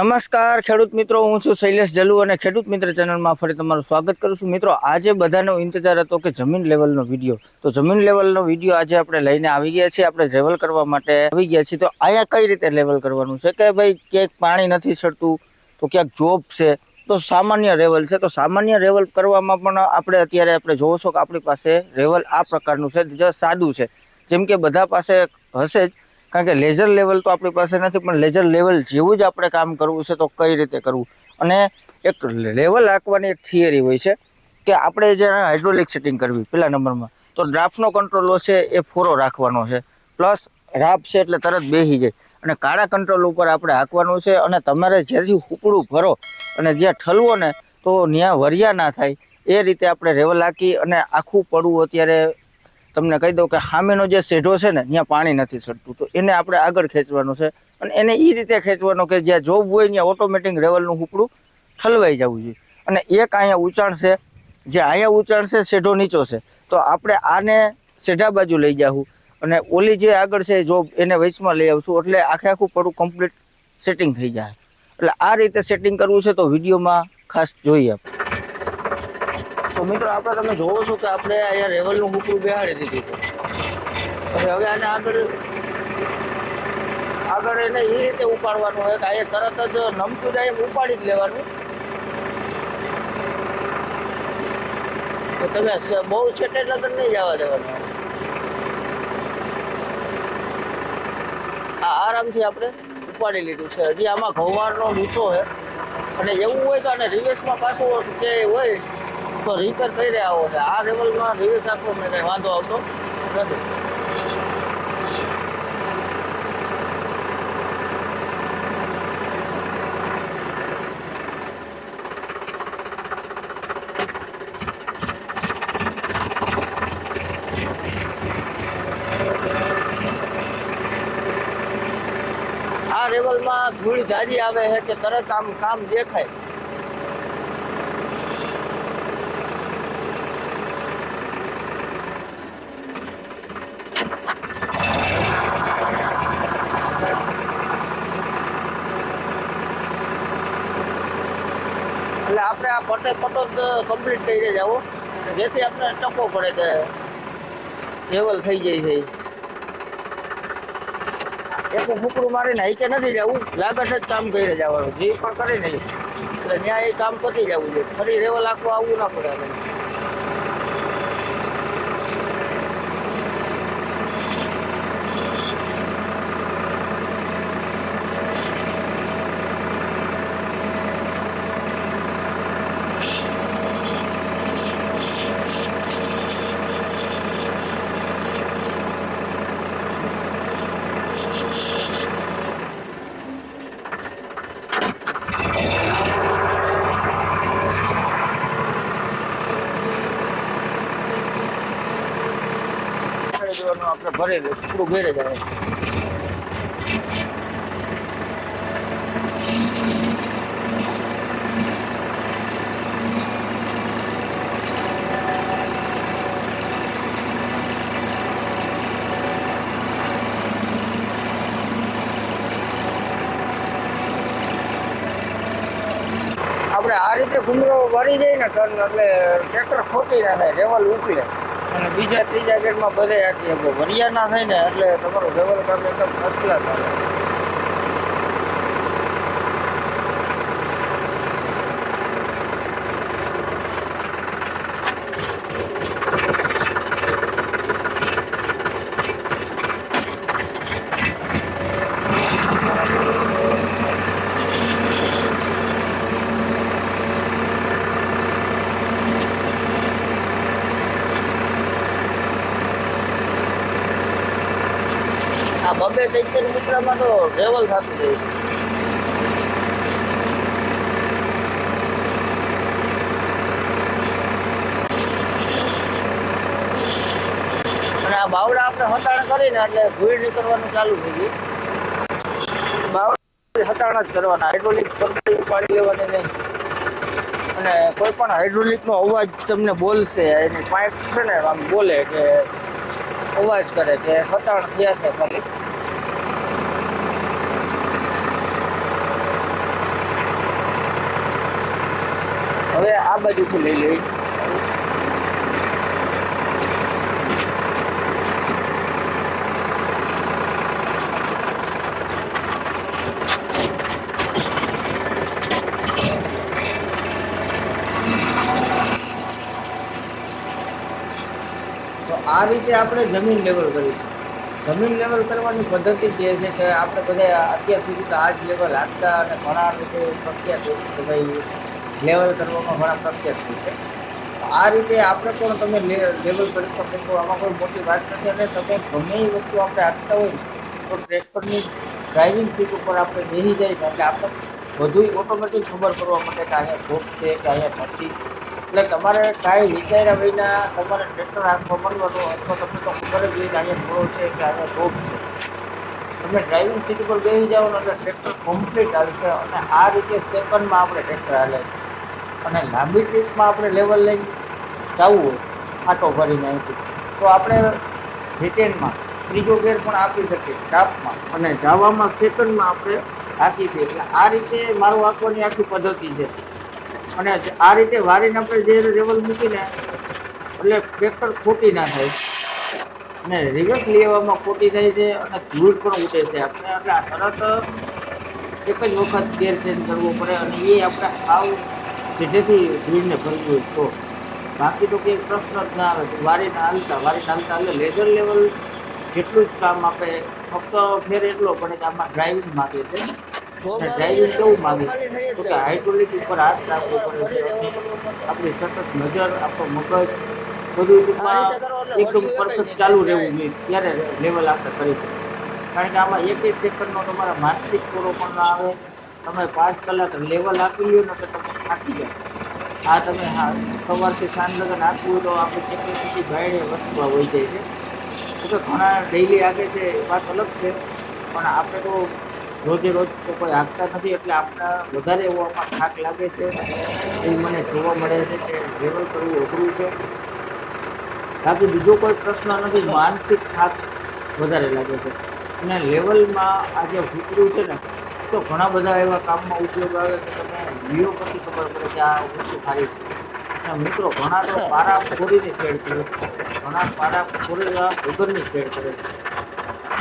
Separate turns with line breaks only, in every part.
નમસ્કાર, ખેડૂત મિત્રો, હું છું શૈલેષ જલુ અને ખેડૂત મિત્ર ચેનલમાં ફરી તમારું સ્વાગત કરું છું. મિત્રો, આજે બધાનો ઇંતજાર હતો કે જમીન લેવલનો વીડિયો. તો જમીન લેવલનો વીડિયો આજે આપણે લઈને આવી ગયા છીએ. આપણે લેવલ કરવા માટે આવી ગયા છીએ. તો અહીંયા કઈ રીતે લેવલ કરવાનું છે? કે ભાઈ, ક્યાંક પાણી નથી છડતું, તો ક્યાંક જોબ છે. તો સામાન્ય લેવલ છે. તો સામાન્ય લેવલ કરવામાં પણ આપણે અત્યારે આપણે જોવો છો કે આપણી પાસે લેવલ આ પ્રકારનું છે, જે સાદું છે. જેમ કે બધા પાસે હશે જ કારણ કે લેઝર લેવલ તો આપણી પાસે નથી, પણ લેઝર લેવલ જેવું જ આપણે કામ કરવું છે તો કઈ રીતે કરવું? અને એક લેવલ આંકવાની એક થિયરી હોય છે કે આપણે જે હાઇડ્રોલિક સેટિંગ કરવી પહેલા નંબરમાં, તો ડ્રાફ્ટનો કંટ્રોલ છે એ ફોરો રાખવાનો છે. પ્લસ રાફ છે એટલે તરત બેસી જાય. અને કાળા કંટ્રોલ ઉપર આપણે હાંકવાનું છે અને તમારે જેથી ઉપડું ભરો અને જ્યાં ઠલવો ને, તો ત્યાં વરિયા ના થાય. એ રીતે આપણે રેવલ હાંકી અને આખું પડવું અત્યારે તમને કહી દઉં કે સામેનો જે શેઢો છે ને ત્યાં પાણી નથી ચડતું તો એને આપણે આગળ ખેંચવાનું છે. અને એને એ રીતે ખેંચવાનો કે જ્યાં જોબ હોય ત્યાં ઓટોમેટિક લેવલનું ઉપડું ઠલવાઈ જવું જોઈએ. અને એક અહીંયા ઊંચાણ છે, જે અહીંયા ઊંચાણ છે, શેઢો નીચો છે. તો આપણે આને શેઢા બાજુ લઈ જાવું અને ઓલી જે આગળ છે જોબ એને વચમાં લઈ આવશું. એટલે આખે આખું પડું કમ્પ્લીટ સેટિંગ થઈ જાય. એટલે આ રીતે સેટિંગ કરવું છે તો વિડીયોમાં ખાસ જોઈએ આપણે. તો મિત્રો, આપણે તમે જોવો છો કે આપણે અહીંયા રેવલનું હુકરું બેહાડી દીધું છે. હવે આને આગળ આગળ એને એ રીતે ઉપાડવાનું હોય કે અહીંયા તરત જ નમતું જાય એમ ઉપાડી જ લેવાનું. તો તમે બહુ સેટે લગન નહીં જવા દેવાનું. આ આરામથી આપણે ઉપાડી લીધું છે. હજી આમાં ઘઉંવારનો ડૂસો છે. અને એવું હોય તો આને રિવેસમાં પાછું કે હોય તો રિપેર કરી રહ્યા આવો છે. આ લેવલમાં રિવેસ આપવો મને કંઈ વાંધો આવતો નથી. આ લેવલમાં ધૂળ જાજી આવે છે કે તરત આમ કામ દેખાય એટલે આપણે આ પટે પટો કમ્પ્લીટ કરી જાવો જેથી આપણે ટકો પડે કે લેવલ થઈ જાય છે. એક મૂકડું મારીને હાઈકે નથી જવું, લાગત જ કામ કરી જવાનું જે પણ કરે નહીં એટલે ત્યાં એ કામ પતી જવું જોઈએ. ફરી રેવલ આખું આવવું ના પડે આપણે. કરી દેવાનું આપણે ભરી થોડું ઘેરે જાય. આપણે આ રીતે ઘૂમરો વળી જાય ને ટર્ન એટલે ટ્રેક્ટર ખોટી ના થાય ઉપી ઉકલે અને બીજા ત્રીજા ગેટમાં બધે આટલી વરિયા ના થાય ને એટલે તમારું લેવલ કામ એકદમ ફર્સ્ટ આવે. બબે તૈતેર મીટરમાં તો લેવલ થતું જાય છે. અને આ બાવડા આપણે હતાણ કરીને એટલે ધૂળ નીકળવાનું ચાલુ થઈ ગયું. બાવડા હતાણ જ કરવાના હાઇડ્રોલિક ઉપાડી લેવાની નહીં. અને કોઈ પણ હાઇડ્રોલિકનો અવાજ તમને બોલશે, એની પાઇપ છે ને, આમ બોલે કે અવાજ કરે કે હતાણ થયા છે ખાલી. હવે આ બાજુથી લઈ લઈ આ રીતે આપણે જમીન લેવલ કરી છે. જમીન લેવલ કરવાની પદ્ધતિ જે છે કે આપણે બધા અત્યાર સુધી તો આ જ લેવલ હાંકતા અને ઘણા લોકો પ્રખ્યાત છે કે ભાઈ લેવલ કરવામાં ઘણા પ્રખ્યાત છે. આ રીતે આપણે પણ તમે લેવલ કરી શકો છો. આમાં કોઈ મોટી વાત નથી અને તમે ગમે એ વસ્તુ આપણે આપતા હોય તો ટ્રેક્ટરની ડ્રાઇવિંગ સીટ ઉપર આપણે બેસી જાય એટલે આપણે બધું ઓટોમેટિક ખબર કરવા માટે કે અહીંયા જોબ છે કે અહીંયા નથી. એટલે તમારે કાંઈ વિચાર્યા વિના તમારે ટ્રેક્ટર હાથમાં મળવાનું અથવા તમને તો ખબર જ હોય કે અહીંયા ઘોડો છે કે અહીંયા જોબ છે. તમે ડ્રાઇવિંગ સીટ ઉપર બેસી જાઓ એટલે ટ્રેક્ટર કમ્પ્લીટ હાલશે અને આ રીતે સેકન્ડમાં આપણે ટ્રેક્ટર હાલે છે. અને લાંબી ટ્રીપમાં આપણે લેવલ લઈને જવું હોય, આટો ભરીને અહીંથી. તો આપણે રિટેનમાં ત્રીજો ગેર પણ આપી શકીએ, ટાપમાં. અને જાવામાં સેકન્ડમાં આપણે હાકી છે એટલે આ રીતે મારું આંકવાની આખી પદ્ધતિ છે. અને આ રીતે વારીને આપણે જે લેવલ મૂકીને, એટલે ટ્રેક્ટર ખોટી ના થાય. અને રિવર્સ લેવામાં ખોટી થાય છે અને ધૂળ પણ ઉઠે છે. આપણે એટલે તરત એક જ વખત ગેર ચેન્જ કરવો પડે અને એ આપણે આવ જેથી ભીડને ભરવું તો બાકી તો કંઈ પ્રશ્ન જ ના આવે. વારીને હાલતા. વારીને હાલતા એટલે લેઝર લેવલ જેટલું જ કામ આપે. ફક્ત ફેર એટલો પણ કે આમાં ડ્રાઇવિંગ માગે છે. ડ્રાઇવિંગ કેવું માગે? તો કે હાઇડ્રોલિક ઉપર હાથ રાખવો પડે છે. આપણી સતત નજર આપણો મગજ બધું એકદમ પરફેક્ટ ચાલુ રહેવું જોઈએ. ત્યારે લેવલ આપણે કરી શકીએ. કારણ કે આમાં એક એક સેકન્ડનો તમારા માનસિક પૂરો પણ ના આવે. તમે પાંચ કલાક લેવલ આપી લ્યો ને તો તમે થાકી જાય આ તમે સવારથી સાંજ લગન આપવું તો તો કેટલી કેટલી ભાઈ વસ્તુ હોય જાય છે. તો ઘણા ડેઈલી આગે છે, એ વાત અલગ છે. પણ આપણે તો રોજે રોજ તો કોઈ આપતા નથી, એટલે આપણા વધારે એવો આમાં થાક લાગે છે. એવું મને જોવા મળે છે કે લેવલ કરવું અઘરું છે. બાકી બીજો કોઈ પ્રશ્ન નથી, માનસિક થાક વધારે લાગે છે. અને લેવલમાં આ જે ઉતર્યું છે ને, તો ઘણા બધા એવા કામમાં ઉપયોગ આવે કે તમે પછી ખબર પડે કે આ ઓછું થાય છે. મિત્રો, ઘણા તો પારા ફોડીને ખેડ કરે છે. ઘણા પારા ખોરી વગરની ખેડ કરે છે.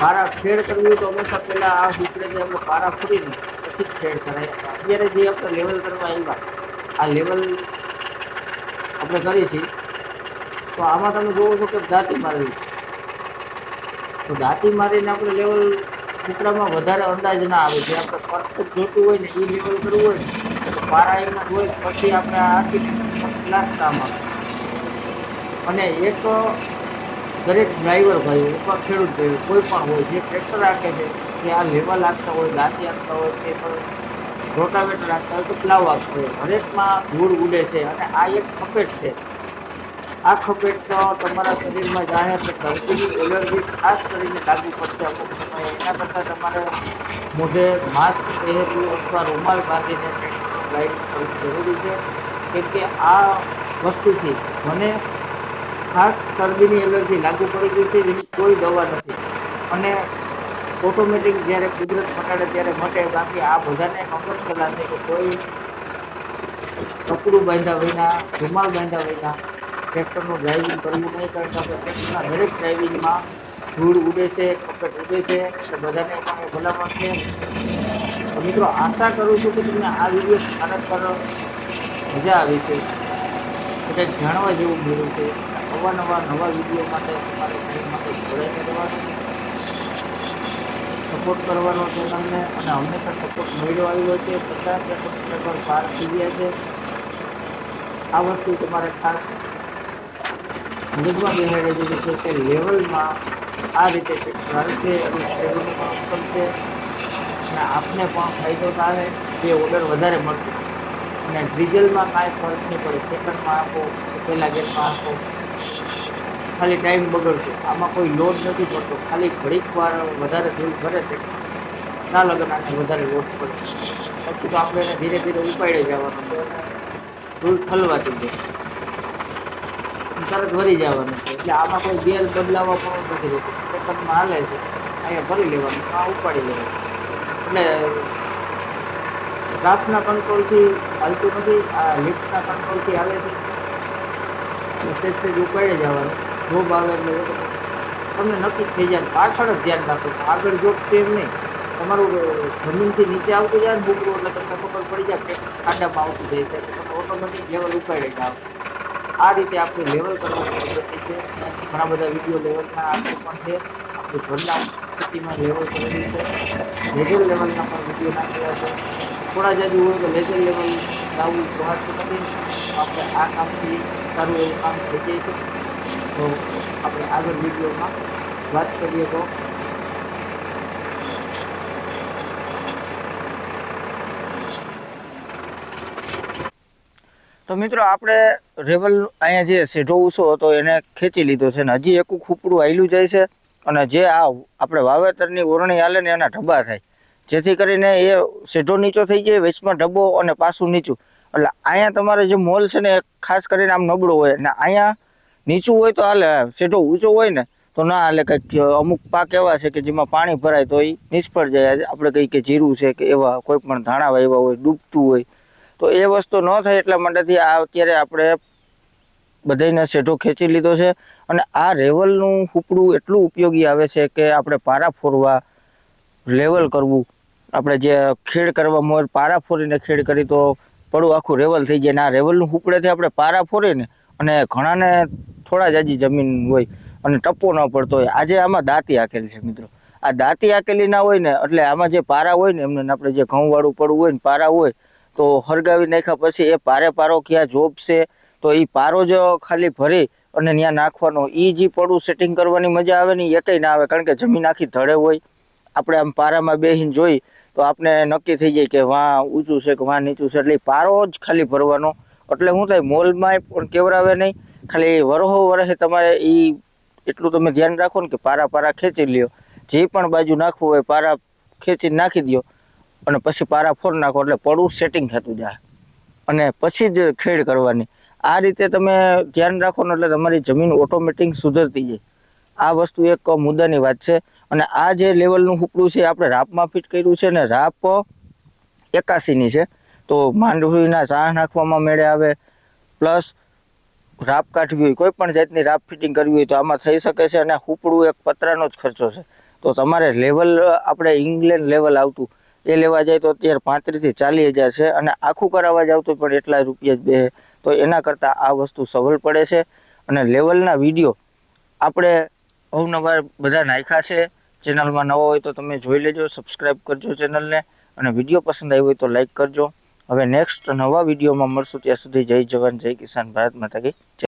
પારા ખેડ કરવી હોય તો હંમેશા પહેલાં આ ઉપડે જે આપણે પારા ખોરીને પછી જ ખેડ કરાય. અત્યારે જે આપણે લેવલ કરવા આવ્યા, આ લેવલ આપણે કરીએ છીએ, તો આમાં તમે જોવો છો કે દાંતી મારવી છે. તો દાંતી મારીને આપણે લેવલ કૂકડામાં વધારે અંદાજ ના આવે. જે આપણે પરફેક્ટ જોતું હોય ને એ લેવલ કરવું હોય ને તો પારા એના હોય પછી આપણે આખી ફર્સ્ટ ક્લાસ કામ આવે અને એક દરેક ડ્રાઈવર ભાઈ અથવા ખેડૂત ભાઈ કોઈ પણ હોય, જે ટ્રેક્ટર રાખે છે કે આ લેવલ આપતા હોય, દાંતી આપતા હોય, કે રોટાવેટર આપતા હોય, તો પ્લાવ આપતા હોય. હરેકમાં ધૂળ ઉડે છે અને આ એક ખપેટ છે. આ ખપેટ તો તમારા શરીરમાં જાણે તો શરદીની એલર્જી, ખાસ કરીને લાગુ પડશે અમુક સમયે. એના કરતાં તમારે મોઢે માસ્ક પહેરવું અથવા રૂમાલ બાંધીને લાઈટ કરવું જરૂરી છે. કેમ કે આ વસ્તુથી મને ખાસ શરદીની એલર્જી લાગુ પડી ગઈ છે જેની કોઈ દવા નથી. અને ઓટોમેટિક જ્યારે કુદરત મટાડે ત્યારે મટે બાકી આ બધાને નગર સલાહ છે કે કોઈ કપડું બાંધ્યા વિના, રૂમાલ બાંધ્યા વિના ટ્રેક્ટરનું ડ્રાઇવિંગ કરવું નહીં કારણ કે ટ્રેક્ટરના દરેક ડ્રાઇવિંગમાં ધૂળ ઉડે છે કપેટ ઉડે છે. એટલે બધાને પણ ભલામણ છે. તો મિત્રો, આશા કરું છું કે તમને આ વીડિયો ખરેખર મજા આવી છે. કંઈક જાણવા જેવું મળ્યું છે. નવા નવા વીડિયો માટે તમારે ચેનલ માટે જોડાઈને રહેવાનું. સપોર્ટ કરવાનો છે તમને અને હંમેશા સપોર્ટ મળ્યો આવ્યો છે. પચાસ કે સબસ્ક્રાઈબર પાર થઈ ગયા છે. આ વસ્તુ તમારે ખાસ મગજમાં બેહાડી દીધું છે કે લેવલમાં આ રીતે ચાલશે અને પણ કરશે અને આપને પણ ફાયદો થાય તે ઓર્ડર વધારે મળશે. અને ડીઝલમાં કાંઈ ફરક નહીં પડે. સેકન્ડમાં આપો, પહેલાં ગેરમાં આપો. ખાલી ટાઈમ બગડશે. આમાં કોઈ લોડ નથી પડતો. ખાલી ઘડીક વાર વધારે ધૂળ ભરે છે. ના લગન આને વધારે લોડ પડે. પછી તો આપણે એને ધીરે ધીરે ઉપાડે જવાનું. છે ધૂળ ઠલવાતી જાય. તરત ભરી જવાનું છે. એટલે આમાં કોઈ ગેર બદલાવવા પણ નથી રહેતું સેકન્ડમાં હાલે છે. અહીંયા ભરી લેવાનું. આ ઉપાડી લેવાનું. એટલે રાતના કંટ્રોલથી હાલતું નથી, આ લિફ્ટના કંટ્રોલથી આવે છે. સેજ સેજ ઉપાડે જવાનું જોબ આવે તમને નક્કી થઈ જાય પાછળ જ ધ્યાન રાખો આગળ જોબ છે એમ નહીં. તમારું જમીનથી નીચે આવતું જાય ને બુકરું એટલે તમને ખબર પડી જાય કે ખાડામાં આવતું જાય છે. તમે ઓટોમેટિક લેવલ ઉપાડે જાઓ. આ રીતે આપણે લેવલ કરવાની પદ્ધતિ છે. ઘણા બધા વીડિયો લેવલના આપણે પણ છે. આપણી ઘરના સ્થિતિમાં લેવલ કરેલી છે. લેઝર લેવલના પણ વીડિયો નાખેલા છે. થોડા જાજુ હોય તો લેઝર લેવલ લાવવું નથી તો આપણે આ કામથી સારું એવું કામ થઈ જાય છે. તો આપણે આગળ વિડીયોમાં વાત કરીએ તો. તો મિત્રો, આપણે રેવલ અહીંયા જે સેઢો ઊંચો હતો એને ખેંચી લીધો છે ને હજી એકું ખૂપડું આવેલું જાય છે. અને જે આ આપણે વાવેતરની ઓરણી હાલે ને એના ઢબ્બા થાય. જેથી કરીને એ સેઢો નીચો થઈ જાય વેચમાં ઢબ્બો અને પાછું નીચું. એટલે અહીંયા તમારે જે મોલ છે ને ખાસ કરીને આમ નબળો હોય. ને અહીંયા નીચું હોય તો હાલે સેઢો ઊંચો હોય ને તો ના હાલે કંઈક અમુક પાક એવા છે કે જેમાં પાણી ભરાય તો એ નિષ્ફળ જાય. આપણે કહીએ કે જીરું છે કે એવા કોઈ પણ ધાણા વાવ્યા હોય, ડૂબતું હોય તો એ વસ્તુ ન થાય એટલા માટેથી આ અત્યારે આપણે બધાને સેઢો ખેંચી લીધો છે. અને આ રેવલનું હૂપડું એટલું ઉપયોગી આવે છે કે આપણે પારા ફોરવા લેવલ કરવું. આપણે જે ખેડ કરવા મોર પારા ફોરીને ખેડ કરી તો પડું આખું રેવલ થઈ જાય. ને આ રેવલનું હૂપડેથી આપણે પારા ફોરીને અને ઘણાને થોડા જાજી જમીન હોય અને ટપ્પો ન પડતો હોય. આજે આમાં દાંતી આકેલી છે મિત્રો. આ દાંતી આકેલી ના હોય ને એટલે આમાં જે પારા હોય ને એમને આપણે જે ઘઉંવાળું પડવું હોય ને પારા હોય તો હરગાવી નાખ્યા પછી એ પારે પારો ક્યાં જોબ છે તો એ પારો જ ખાલી ભરી અને ત્યાં નાખવાનો. એ જે પડું સેટિંગ કરવાની મજા આવે ને એ કંઈ ના આવે, કારણ કે જમીન આખી ધડે હોય. આપણે આમ પારામાં બેસીને જોઈ, તો આપણે નક્કી થઈ જાય કે વાં ઊંચું છે કે વાં નીચું છે. એટલે પારો જ ખાલી ભરવાનો. એટલે શું થાય મોલમાં પણ કેવરાવે નહીં. ખાલી વરહો વરહે તમારે એ એટલું તમે ધ્યાન રાખો ને કે પારા પારા ખેંચી લ્યો. જે પણ બાજુ નાખવું હોય પારા ખેંચી નાખી દો અને પછી પારા ફોર નાખો. એટલે પડું સેટિંગ થતું જાય. અને પછી જ ખેડ કરવાની. આ રીતે તમે ધ્યાન રાખો ને એટલે તમારી જમીન ઓટોમેટિક સુધરતી જાય. આ વસ્તુ એક મુદ્દાની વાત છે. અને આ જે લેવલનું હુકડું છે આપણે રાપમાં ફિટ કર્યું છે ને રાપ એકાસીની છે. તો માંડવીના સાહ નાખવામાં મેળે આવે. પ્લસ રાપ કાઢવી હોય, કોઈ પણ જાતની રાપ ફિટિંગ કરવી હોય તો આમાં થઈ શકે છે અને હુપડું એક પતરાનો જ ખર્ચો છે. તો તમારે લેવલ આપણે ઇંગ્લેન્ડ લેવલ આવતું. એ લેવા જાય તો અત્યારે પાંત્રીસથી ચાલીસ હજાર છે અને આખું કરાવવા જાવ તો પણ એટલા રૂપિયા જ બે. તો એના કરતાં આ વસ્તુ સવલ પડે છે અને લેવલના વીડિયો આપણે અવનવાર બધા નાખ્યા છે. ચેનલમાં નવા હોય તો તમે જોઈ લેજો સબસ્ક્રાઈબ કરજો ચેનલને અને વીડિયો પસંદ આવ્યો હોય તો લાઈક કરજો. હવે નેક્સ્ટ નવા વિડીયોમાં મળશું. ત્યાં સુધી જય જવાન, જય કિસાન ભારત માતા કી